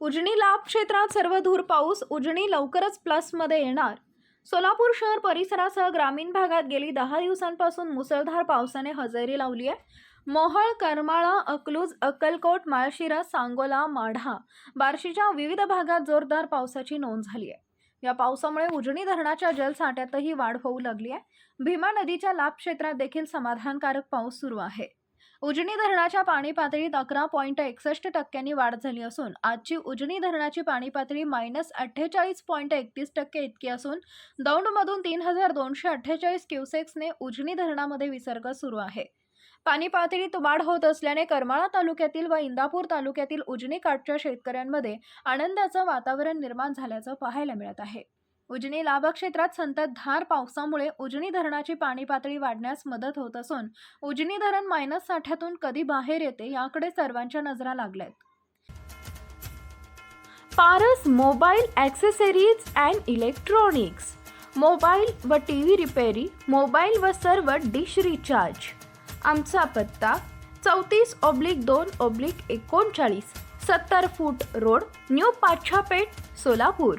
उजनी लाभ क्षेत्रात सर्वधूर पाऊस उजनी लवकरच प्लसमध्ये येणार. सोलापूर शहर परिसरासह ग्रामीण भागात गेली दहा दिवसांपासून मुसळधार पावसाने हजेरी लावली आहे. मोहळ करमाळा अकलूज अक्कलकोट माळशिरा सांगोला माढा बार्शीच्या विविध भागात जोरदार पावसाची नोंद झाली आहे. या पावसामुळे उजनी धरणाच्या जलसाठ्यातही वाढ होऊ लागली आहे. भीमा नदीच्या लाभ क्षेत्रात देखील समाधानकारक पाऊस सुरू आहे. उजनी धरणाच्या पाणी पातळीत अकरा पॉईंट एकसष्ट टक्क्यांनी वाढ झाली असून आजची उजनी धरणाची पाणी पातळी मायनस अठ्ठेचाळीस पॉईंट एकतीस टक्के इतकी असून दौंडमधून तीन हजार दोनशे अठ्ठेचाळीस क्युसेक्सने उजनी धरणामध्ये विसर्ग सुरू आहे. पाणी पातळीत वाढ होत असल्याने करमाळा तालुक्यातील व इंदापूर तालुक्यातील उजनी काठच्या शेतकऱ्यांमध्ये आनंदाचं वातावरण निर्माण झाल्याचं पाहायला मिळत आहे. उजनी लाभक्षेत्रात संततधार पावसामुळे उजनी धरणाची पाणी पातळी वाढण्यास मदत होत असून उजनी धरण मायनस साठ्यातून कधी बाहेर येते याकडे सर्वांच्या नजरा लागल्यात. Paras mobile accessories and electronics. Mobile व टी व्ही रिपेरी मोबाईल व सर्व डिश रिचार्ज. आमचा पत्ता चौतीस ऑब्लिक दोन ऑब्लिक एकोणचाळीस सत्तर foot road new Pachhapeth Solapur.